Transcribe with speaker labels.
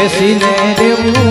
Speaker 1: બેસીને રેવું